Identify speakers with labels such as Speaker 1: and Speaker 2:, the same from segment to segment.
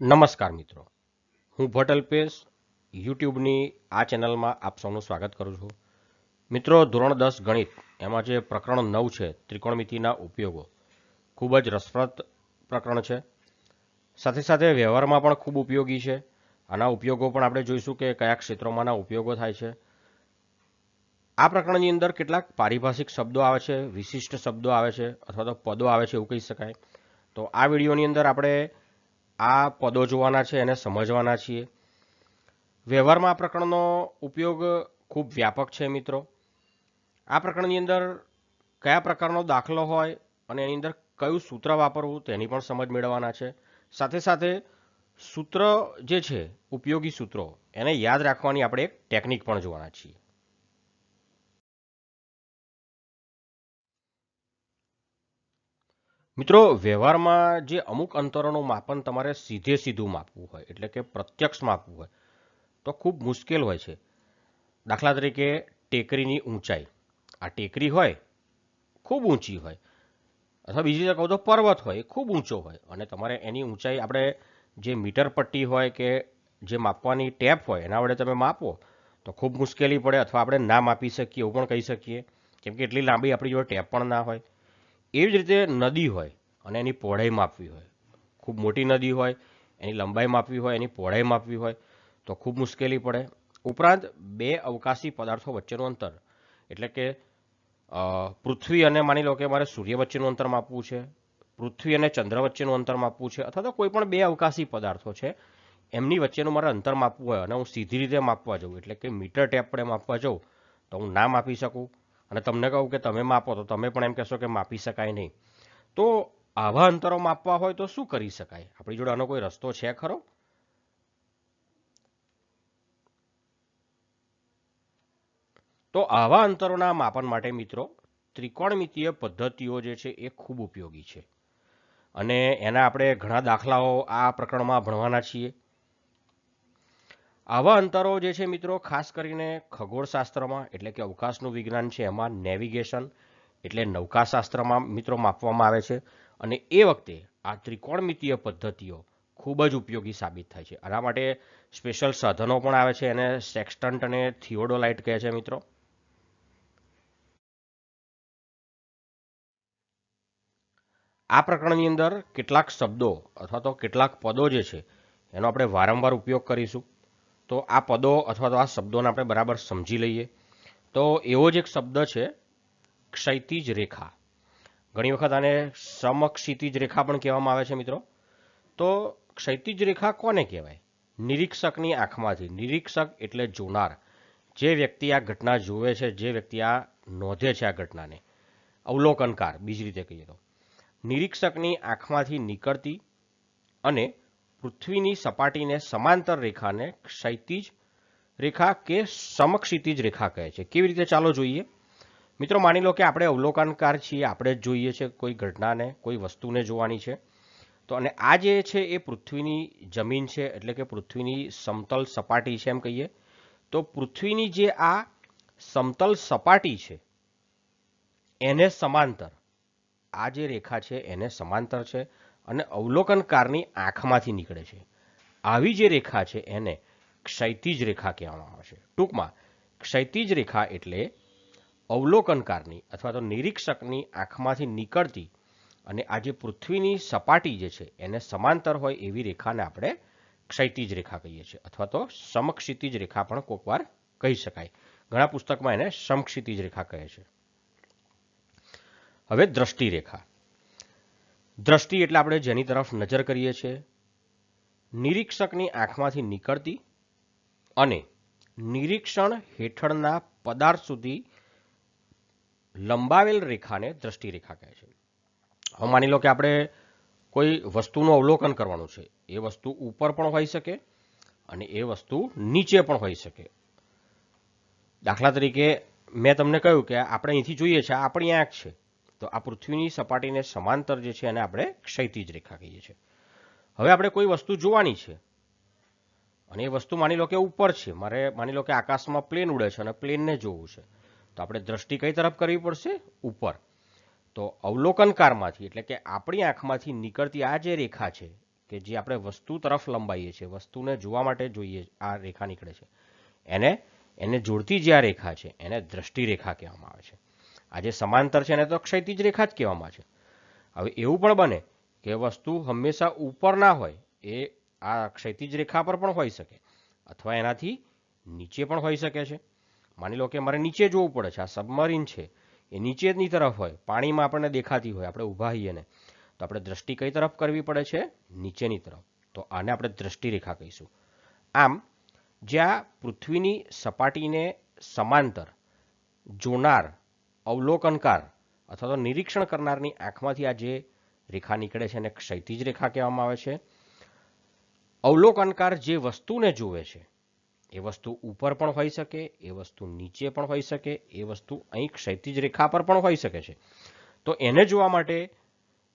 Speaker 1: નમસ્કાર મિત્રો. હું ભટ્ટ અલ્પેશ યુટ્યુબની આ ચેનલમાં આપ સૌનું સ્વાગત કરું છું. મિત્રો, ધોરણ દસ ગણિત, એમાં જે પ્રકરણ નવ છે, ત્રિકોણમિતિના ઉપયોગો, ખૂબ જ રસપ્રદ પ્રકરણ છે. સાથે સાથે વ્યવહારમાં પણ ખૂબ ઉપયોગી છે. આના ઉપયોગો પણ આપણે જોઈશું કે કયા ક્ષેત્રોમાંના ઉપયોગો થાય છે. આ પ્રકરણની અંદર કેટલાક પારિભાષિક શબ્દો આવે છે, વિશિષ્ટ શબ્દો આવે છે, અથવા તો પદો આવે છે એવું કહી શકાય. તો આ વિડીયોની અંદર આપણે આ પદો જોવાના છે, એને સમજવાના છીએ. વ્યવહારમાં આ પ્રકરણનો ઉપયોગ ખૂબ વ્યાપક છે મિત્રો. આ પ્રકરણની અંદર કયા પ્રકારનો દાખલો હોય અને એની અંદર કયું સૂત્ર વાપરવું તેની પણ સમજ મેળવવાના છે. સાથે સાથે સૂત્ર જે છે, ઉપયોગી સૂત્રો, એને યાદ રાખવાની આપણે એક ટેકનિક પણ જોવાના છીએ. મિત્રો, વ્યવહારમાં જે અમુક અંતરોનું માપન તમારે સીધે સીધું માપવું હોય, એટલે કે પ્રત્યક્ષ માપવું હોય, તો ખૂબ મુશ્કેલ હોય છે. દાખલા તરીકે, ટેકરીની ઊંચાઈ. આ ટેકરી હોય, ખૂબ ઊંચી હોય, અથવા બીજી રીતે કહું તો પર્વત હોય ખૂબ ઊંચો હોય, અને તમારે એની ઊંચાઈ આપણે જે મીટર પટ્ટી હોય કે જે માપવાની ટેપ હોય, એના વડે તમે માપો, તો ખૂબ મુશ્કેલી પડે, અથવા આપણે ના માપી શકીએ, એવું પણ કહી શકીએ. કેમ કે એટલી લાંબી આપણી જોડે ટેપ પણ ના હોય. એવી જ રીતે નદી હોય અને એની પહોળાઈ માપવી હોય. ખૂબ મોટી નદી હોય, એની લંબાઈ માપવી હોય, એની પહોળાઈ માપવી હોય, તો ખૂબ મુશ્કેલી પડે. ઉપરાંત બે અવકાશી પદાર્થો વચ્ચેનું અંતર. એટલે કે પૃથ્વી અને માની લો કે મારે સૂર્ય વચ્ચેનું અંતર માપવું છે, પૃથ્વી અને ચંદ્ર વચ્ચેનું અંતર માપવું છે, અથવા તો કોઈ પણ બે અવકાશી પદાર્થો છે, એમની વચ્ચેનું મારે અંતર માપવું હોય અને હું સીધી રીતે માપવા જાઉં. એટલે કે મીટર ટેપ વડે માપવા જાઉં, તો હું ના માપી શકું. અને તમને કહું કે તમે માપો તો તમે પણ એમ કહેશો કે માપી શકાય નહીં. તો આવા અંતરો માપવા હોય તો શું કરી શકાય? આપણી જોડે આનો કોઈ રસ્તો છે ખરો? તો આવા અંતરોના માપન માટે મિત્રો, ત્રિકોણમિતીય પદ્ધતિઓ જે છે એ ખૂબ ઉપયોગી છે. અને એના આપણે ઘણા દાખલાઓ આ પ્રકરણમાં ભણવાના છીએ. આવા અંતરો જે છે મિત્રો, ખાસ કરીને ખગોળશાસ્ત્રમાં, એટલે કે અવકાશનું વિજ્ઞાન છે, એમાં નેવિગેશન એટલે નૌકાશાસ્ત્રમાં મિત્રો માપવામાં આવે છે અને એ વખતે આ ત્રિકોણમિતીય પદ્ધતિઓ ખૂબ જ ઉપયોગી સાબિત થાય છે. આના માટે સ્પેશિયલ સાધનો પણ આવે છે, એને સેક્સ્ટન્ટ અને થિયોડોલાઇટ કહે છે મિત્રો. આ પ્રકરણની અંદર કેટલાક શબ્દો અથવા તો કેટલાક પદો જે છે, એનો આપણે વારંવાર ઉપયોગ કરીશું. તો આ પદો અથવા તો આ શબ્દોને આપણે બરાબર સમજી લઈએ. તો એવો જ એક શબ્દ છે ક્ષૈતિજ રેખા. ઘણી વખત આને સમક્ષિતિજ રેખા પણ કહેવામાં આવે છે મિત્રો. તો ક્ષૈતિજ રેખા કોને કહેવાય? નિરીક્ષકની આંખમાંથી. નિરીક્ષક એટલે જોનાર. જે વ્યક્તિ આ ઘટના જોવે છે, જે વ્યક્તિ આ નોંધે છે આ ઘટનાને. અવલોકનકાર, બીજી રીતે કહીએ તો. નિરીક્ષકની આંખમાંથી નીકળતી અને પૃથ્વીની સપાટીને સમાંતર રેખાને ક્ષૈતિજ રેખા કે સમક્ષિતિજ રેખા કહે છે. કેવી રીતે? ચાલો જોઈએ. મિત્રો, માની લો કે આપણે અવલોકનકાર છીએ, આપણે જ જોઈએ છે કોઈ ઘટનાને, કોઈ વસ્તુને જોવાની છે. તો અને આ જે છે એ પૃથ્વીની જમીન છે, એટલે કે પૃથ્વીની સમતલ સપાટી છે એમ કહીએ. તો પૃથ્વીની જે આ સમતલ સપાટી છે, એને સમાંતર, આ જે રેખા છે એને સમાંતર છે. અને અવલોકનકારની આંખમાંથી નીકળે છે. આવી જે રેખા છે એને ક્ષૈતિજ રેખા કહેવામાં આવે છે. ટૂંકમાં ક્ષૈતિજ રેખા એટલે અવલોકનકારની અથવા તો નિરીક્ષકની આંખમાંથી નીકળતી અને આ જે પૃથ્વીની સપાટી જે છે એને સમાંતર હોય એવી રેખાને આપણે ક્ષૈતિજ રેખા કહીએ છીએ અથવા તો સમક્ષિતિજ રેખા પણ કોઈક વાર કહી શકાય. ઘણા પુસ્તકમાં એને સમક્ષિતિજ રેખા કહે છે. હવે દ્રષ્ટિ રેખા. દ્રષ્ટિ એટલે આપણે જેની તરફ નજર કરીએ છીએ, નિરીક્ષકની આંખમાંથી નીકળતી અને નિરીક્ષણ હેઠળના પદાર્થ સુધી લંબાવેલ રેખાને દ્રષ્ટિ રેખા કહે છે. હવે માની લો કે આપણે કોઈ વસ્તુનું અવલોકન કરવાનું છે. એ વસ્તુ ઉપર પણ હોઈ શકે અને એ વસ્તુ નીચે પણ હોઈ શકે. દાખલા તરીકે મેં તમને કહ્યું કે આપણે અહીંથી જોઈએ છે આપણી આંખ છે. તો આ પૃથ્વીની સપાટીને સમાંતર જે છે એને આપણે ક્ષૈતિજ રેખા કહીએ છીએ. હવે આપણે કોઈ વસ્તુ જોવાની છે અને એ વસ્તુ માની લો કે ઉપર છે. મારે માની લો કે આકાશમાં પ્લેન ઉડે છે અને પ્લેનને જોવું છે. તો આપણે દ્રષ્ટિ કઈ તરફ કરવી પડશે? ઉપર. તો અવલોકનકારમાંથી, એટલે કે આપણી આંખમાંથી નીકળતી આ જે રેખા છે, કે જે આપણે વસ્તુ તરફ લંબાઈએ છીએ, વસ્તુને જોવા માટે જોઈએ આ રેખા નીકળે છે. એને એને જોડતી જે આ રેખા છે, એને દ્રષ્ટિ રેખા કહેવામાં આવે છે. આ જે સમાંતર છે એને તો ક્ષૈતિજ રેખા જ કહેવામાં છે. હવે એવું પણ બને કે વસ્તુ હંમેશા ઉપર ના હોય, એ આ ક્ષૈતિજ રેખા પર પણ હોઈ શકે અથવા એનાથી નીચે પણ હોઈ શકે છે. માની લો કે મારે નીચે જોવું પડે છે, આ સબમરીન છે, એ નીચેની તરફ હોય, પાણીમાં આપણને દેખાતી હોય, આપણે ઊભા હોઈએ ને, તો આપણે દ્રષ્ટિ કઈ તરફ કરવી પડે છે? નીચેની તરફ. તો આને આપણે દ્રષ્ટિ રેખા કહીશું. આમ, જ્યાં પૃથ્વીની સપાટીને સમાંતર જોનાર અવલોકનકાર અથવા તો નિરીક્ષણ કરનારની આંખમાંથી આ જે રેખા નીકળે છે એને ક્ષૈતિજ રેખા કહેવામાં આવે છે, અવલોકનકાર જે વસ્તુને જુએ છે, એ વસ્તુ ઉપર પણ હોઈ શકે, એ વસ્તુ નીચે પણ હોઈ શકે, એ વસ્તુ અહીં ક્ષૈતિજ રેખા પર પણ હોઈ શકે છે. તો એને જોવા માટે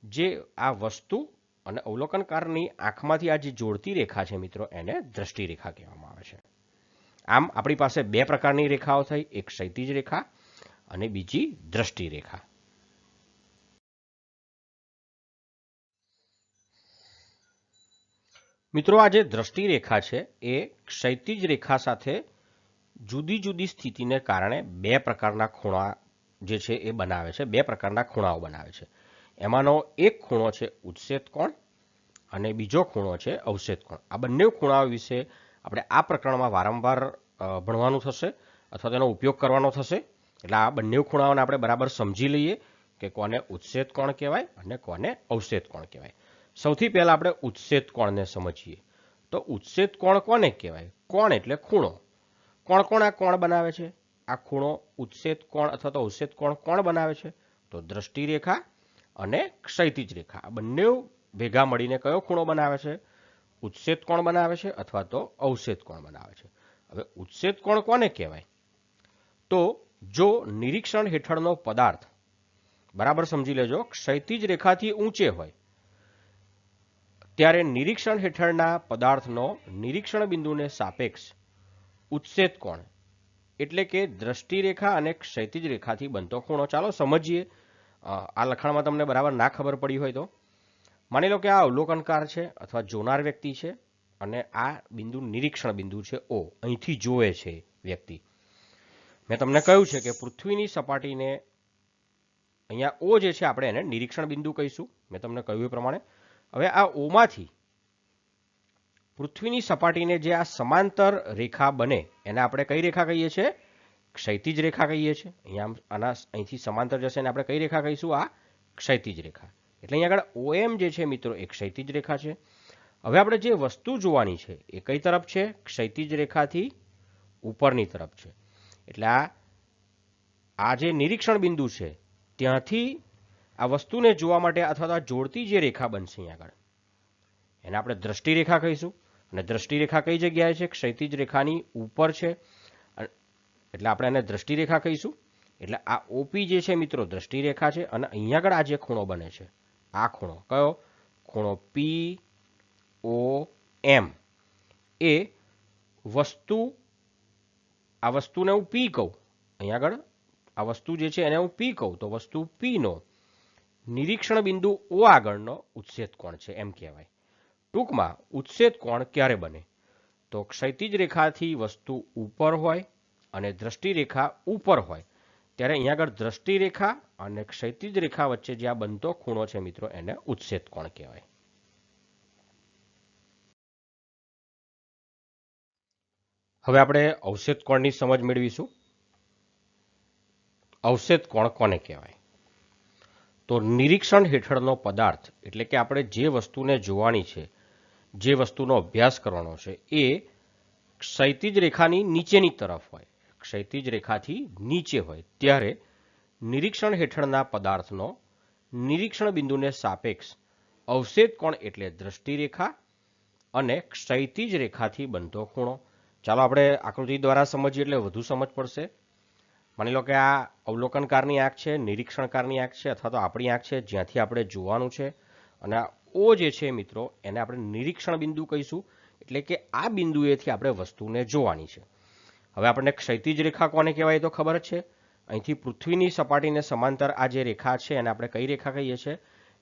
Speaker 1: જે આ વસ્તુ અને અવલોકનકારની આંખમાંથી આ જે જોડતી રેખા છે મિત્રો, એને દ્રષ્ટિ રેખા કહેવામાં આવે છે. આમ આપણી પાસે બે પ્રકારની રેખાઓ થઈ, એક ક્ષૈતિજ રેખા અને બીજી દ્રષ્ટિ રેખા મિત્રો, આ જે દ્રષ્ટિ રેખા છે, એ ક્ષૈતિજ રેખા સાથે જુદી જુદી સ્થિતિને કારણે બે પ્રકારના ખૂણા જે છે એ બનાવે છે, બે પ્રકારના ખૂણાઓ બનાવે છે. એમાંનો એક ખૂણો છે ઉત્સેદ કોણ અને બીજો ખૂણો છે અવશેદ કોણ. આ બંને ખૂણાઓ વિશે આપણે આ પ્રકરણમાં વારંવાર ભણવાનું થશે અથવા તેનો ઉપયોગ કરવાનો થશે. એટલે આ બંને ખૂણાઓને આપણે બરાબર સમજી લઈએ કે કોને ઉત્સેદ કોણ કહેવાય અને કોને અવશેદ કોણ કહેવાય. સૌથી પહેલાં આપણે ઉત્સેદ કોણને સમજીએ. તો ઉત્સેદ કોણ કોને કહેવાય? કોણ એટલે ખૂણો. કોણ કોણ આ કોણ બનાવે છે? આ ખૂણો ઉત્સેદ કોણ અથવા તો અવશેદ કોણ કોણ બનાવે છે? તો દ્રષ્ટિરેખા અને ક્ષૈતિજ રેખા. આ બંને ભેગા મળીને કયો ખૂણો બનાવે છે? ઉત્સેદ કોણ બનાવે છે અથવા તો અવશેદ કોણ બનાવે છે? હવે ઉત્સેદ કોણ કોને કહેવાય? તો જો નિરીક્ષણ હેઠળનો પદાર્થ, બરાબર સમજી લેજો ક્ષૈતિજ રેખાથી ઊંચે હોય, ત્યારે નિરીક્ષણ હેઠળના પદાર્થનો નિરીક્ષણ બિંદુને સાપેક્ષ ઉત્સેદ કોણ? એટલે કે દ્રષ્ટિરેખા અને ક્ષૈતિજ રેખાથી બનતો ખૂણો. ચાલો સમજીએ. આ લખાણમાં તમને બરાબર ના ખબર પડી હોય તો. માની લો કે આ અવલોકનકાર છે અથવા જોનાર વ્યક્તિ છે અને આ બિંદુ નિરીક્ષણ બિંદુ છે ઓ. અહીંથી જોવે છે વ્યક્તિ. મેં તમને કહ્યું છે કે પૃથ્વીની સપાટીને અહીંયા ઓ જે છે આપણે એને નિરીક્ષણ બિંદુ કહીશું. મેં તમને કહ્યું એ પ્રમાણે. હવે આ ઓમાંથી પૃથ્વીની સપાટીને જે આ સમાંતર રેખા બને, એને આપણે કઈ રેખા કહીએ છીએ? ક્ષૈતિજ રેખા કહીએ છીએ. અહીંયા આના અહીંથી સમાંતર જશે એને આપણે કઈ રેખા કહીશું? આ ક્ષૈતિજ રેખા. એટલે અહીંયા આગળ ઓએમ જે છે મિત્રો, એ ક્ષૈતિજ રેખા છે. હવે આપણે જે વસ્તુ જોવાની છે, એ કઈ તરફ છે? ક્ષૈતિજ રેખાથી ઉપરની તરફ છે. એટલે આ આ જે નિરીક્ષણ બિંદુ છે, ત્યાંથી આ વસ્તુને જોવા માટે અથવા તો આ જોડતી જે રેખા બનશે અહીંયા આગળ, એને આપણે દ્રષ્ટિરેખા કહીશું. અને દ્રષ્ટિરેખા કઈ જગ્યાએ છે? ક્ષૈતિજ રેખાની ઉપર છે. એટલે આપણે એને દ્રષ્ટિરેખા કહીશું. એટલે આ ઓપી જે છે મિત્રો દ્રષ્ટિ રેખા છે અને અહીંયા આગળ આ જે ખૂણો બને છે, આ ખૂણો કયો? ખૂણો પી ઓ એમ એ વસ્તુ આ વસ્તુને હું પી કહું. અહીંયા આગળ, આ વસ્તુ જે છે એને હું પી કહું, તો વસ્તુ પીનો નિરીક્ષણ બિંદુ ઓ આગળનો ઉચ્છેદ કોણ છે એમ કહેવાય. ટૂંકમાં ઉચ્છેદ કોણ ક્યારે બને? તો ક્ષૈતિજ રેખાથી વસ્તુ ઉપર હોય અને દ્રષ્ટિ રેખા ઉપર હોય. ત્યારે અહીંયા આગળ દ્રષ્ટિ રેખા અને ક્ષૈતિજ રેખા વચ્ચે જે આ બનતો ખૂણો છે મિત્રો, એને ઉચ્છેદ કોણ કહેવાય. હવે આપણે અવશેદ કોણની સમજ મેળવીશું. અવશેદ કોણ કોને કહેવાય? તો નિરીક્ષણ હેઠળનો પદાર્થ, એટલે કે આપણે જે વસ્તુને જોવાની છે, જે વસ્તુનો અભ્યાસ કરવાનો છે, એ ક્ષૈતિજ રેખાની નીચેની તરફ હોય. ક્ષૈતિજ રેખાથી નીચે હોય. ત્યારે નિરીક્ષણ હેઠળના પદાર્થનો નિરીક્ષણ બિંદુને સાપેક્ષ અવશેદ કોણ એટલે દ્રષ્ટિરેખા અને ક્ષૈતિજ રેખાથી બનતો ખૂણો. ચાલો આપણે આકૃતિ દ્વારા સમજીએ એટલે વધુ સમજ પડશે. માની લો કે આ અવલોકનકારની આંખ છે, નિરીક્ષણકારની આંખ છે, અથવા તો આપણી આંખ છે, જ્યાંથી આપણે જોવાનું છે. અને ઓ જે છે મિત્રો, એને આપણે નિરીક્ષણ બિંદુ કહીશું, એટલે કે આ બિંદુએથી આપણે વસ્તુને જોવાની છે. હવે આપણને ક્ષૈતિજ રેખા કોને કહેવાય તો ખબર છે. અહીંથી પૃથ્વીની સપાટીને સમાંતર આ જે રેખા છે, એને આપણે કઈ રેખા કહીએ છીએ?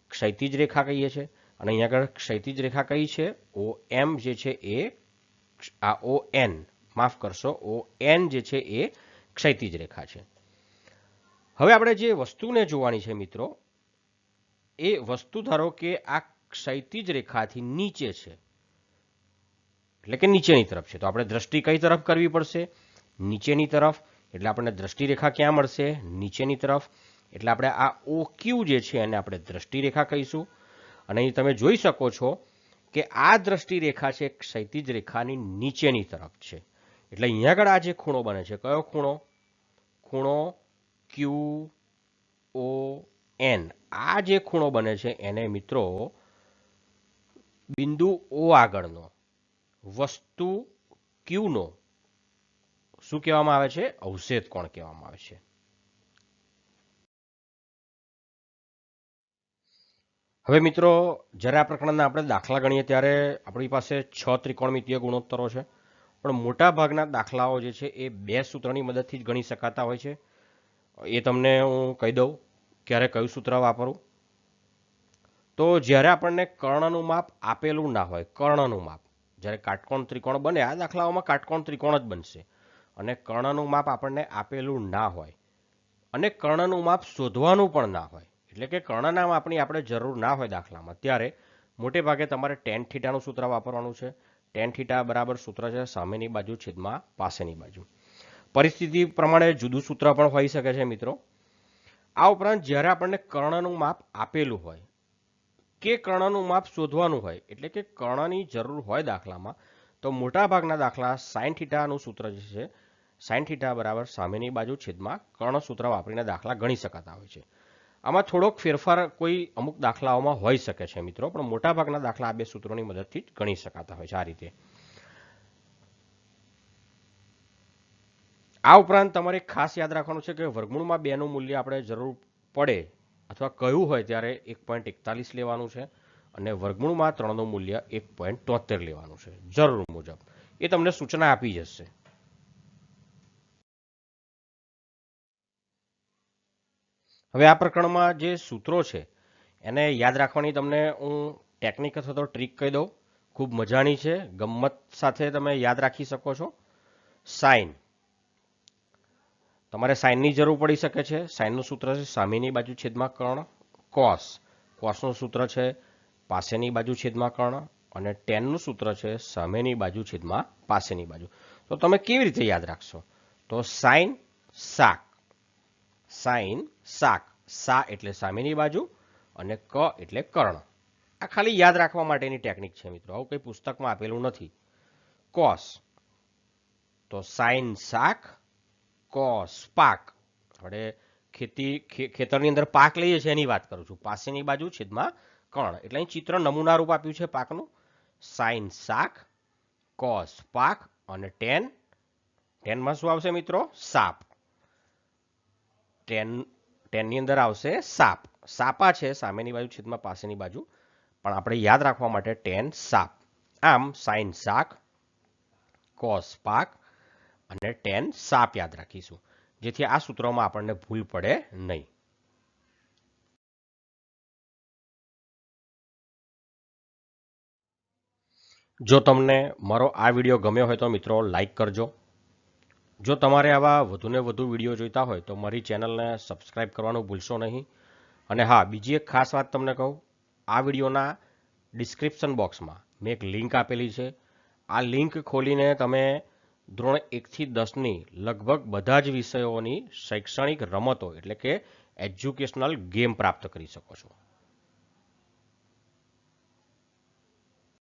Speaker 1: ક્ષૈતિજ રેખા કહીએ છીએ. અને અહીંયા આગળ ક્ષૈતિજ રેખા કઈ છે? ઓ એમ જે છે એ આ ઓ એન, માફ કરશો, ઓ એન જે છે એ ક્ષૈતિજ રેખા છે. હવે આપણે જે વસ્તુને જોવાની છે મિત્રો, એ વસ્તુ ધારો કે આ ક્ષૈતિજ રેખાથી નીચે છે. એટલે કે નીચેની તરફ છે. તો આપણે દ્રષ્ટિ કઈ તરફ કરવી પડશે? નીચેની તરફ. એટલે આપણને દ્રષ્ટિ રેખા ક્યાં મળશે? નીચેની તરફ. એટલે આપણે આ ઓ ક્યુ જે છે એને આપણે દ્રષ્ટિ રેખા કહીશું. અને અહીં તમે જોઈ શકો છો કે આ દ્રષ્ટિ રેખા છે ક્ષૈતિજ રેખાની નીચેની તરફ છે. એટલે અહીંયા આગળ આ જે ખૂણો બને છે, કયો ખૂણો? ખૂણો ક્યુ ઓ એન આ જે ખૂણો બને છે એને મિત્રો બિંદુ ઓ આગળનો, વસ્તુ ક્યુનો શું કહેવામાં આવે છે? અવશેષ કોણ કહેવામાં આવે છે? હવે મિત્રો, જ્યારે આ પ્રકરણના આપણે દાખલા ગણીએ ત્યારે આપણી પાસે છ ત્રિકોણમિતીય ગુણોત્તરો છે. પણ મોટા ભાગના દાખલાઓ જે છે એ બે સૂત્રની મદદથી જ ગણી શકાતા હોય છે. એ તમને હું કહી દઉં ક્યારે કયું સૂત્ર વાપરું. તો જ્યારે આપણને કર્ણનું માપ આપેલું ના હોય, કર્ણનું માપ, જ્યારે કાટકોણ ત્રિકોણ બને, આ દાખલાઓમાં કાટકોણ ત્રિકોણ જ બનશે. અને કર્ણનું માપ આપણને આપેલું ના હોય અને કર્ણનું માપ શોધવાનું પણ ના હોય. એટલે કે કર્ણના માપની આપણે જરૂર ના હોય દાખલામાં. ત્યારે મોટે ભાગે તમારે ટેન થીટાનું સૂત્ર વાપરવાનું છે. ટેન થીટા બરાબર સૂત્ર છે સામેની બાજુ છેદમાં પાસેની બાજુ. પરિસ્થિતિ પ્રમાણે જુદું સૂત્ર પણ હોઈ શકે છે મિત્રો. આ ઉપરાંત જ્યારે આપણને કર્ણનું માપ આપેલું હોય, કે કર્ણનું માપ શોધવાનું હોય, એટલે કે કર્ણની જરૂર હોય દાખલામાં, તો મોટાભાગના દાખલા સાઇન થીટાનું સૂત્ર જે છે સાઇન થીટા બરાબર સામેની બાજુ છેદમાં કર્ણ સૂત્ર વાપરીને દાખલા ગણી શકાતા હોય છે. આમાં થોડોક ફેરફાર કોઈ અમુક દાખલાઓમાં હોઈ શકે છે મિત્રો, પણ મોટાભાગના દાખલા આ બે સૂત્રોની મદદથી ગણી શકાતા હોય છે આ રીતે. આ ઉપરાંત તમારે ખાસ યાદ રાખવાનું છે કે વર્ગમૂળમાં બેનું મૂલ્ય આપણે જરૂર પડે અથવા કયું હોય ત્યારે એક પોઈન્ટ એકતાલીસ લેવાનું છે અને વર્ગમૂળમાં ત્રણનું મૂલ્ય એક પોઈન્ટ તોતેર લેવાનું છે, જરૂર મુજબ. એ તમને સૂચના આપી જશે. હવે આ પ્રકરણમાં જે સૂત્રો છે, એને યાદ રાખવાની તમને હું ટેકનિક અથવા તો ટ્રીક કહી દઉં. ખૂબ મજાની છે, ગમ્મત સાથે તમે યાદ રાખી શકો છો. સાઇન તમારે સાઇનની જરૂર પડી શકે છે. સાઇનનું સૂત્ર છે સામેની બાજુ છેદમાં કર્ણ. કોસ કોસનું સૂત્ર છે પાસેની બાજુ છેદમાં કર્ણ. અને ટેનનું સૂત્ર છે સામેની બાજુ છેદમાં પાસેની બાજુ. તો તમે કેવી રીતે યાદ રાખશો? તો સાઇન સાક સાઇન શાક સા એટલે સામેની બાજુ અને ક એટલે કર્ણ. આ ખાલી યાદ રાખવા માટેની ટેકનિક છે મિત્રો. આવું કંઈ પુસ્તકમાં આપેલું નથી. કોસ. તો સાઇન શાક કોસ પાક. હવે ખેતી ખેતરની અંદર પાક લઈએ છીએ એની વાત કરું છું. પાસેની બાજુ છેદમાં કર્ણ. એટલે અહીં ચિત્ર નમૂના રૂપ આપ્યું છે પાકનું. સાઇન શાક કોસ પાક અને ટેન. ટેનમાં શું આવશે મિત્રો? સાપ. ટેન ટેનની અંદર આવશે સાપ. સાપા છે, સામેની બાજુ, છેદમાં પાસેની બાજુ. પણ આપણે યાદ રાખવા માટે ટેન સાપ. આમ સાઇન શાક, કોસ પાક અને ટેન સાપ યાદ રાખીશું. જેથી આ સૂત્રોમાં આપણને ભૂલ પડે નહીં. જો તમને મારો આ વીડિયો ગમ્યો હોય તો મિત્રો લાઈક કરજો. જો તમારે આવા વધુને વધુ વીડિયો જોઈતા હોય તો મારી ચેનલને સબસ્ક્રાઈબ કરવાનું ભૂલશો નહીં. અને હા, બીજી એક ખાસ વાત તમને કહું. આ વિડીયોના ડિસ્ક્રિપ્શન બોક્સમાં મેં એક લિંક આપેલી છે. આ લિંક ખોલીને તમે ધોરણ એકથી દસની લગભગ બધા જ વિષયોની શૈક્ષણિક રમતો, એટલે કે એજ્યુકેશનલ ગેમ પ્રાપ્ત કરી શકો છો.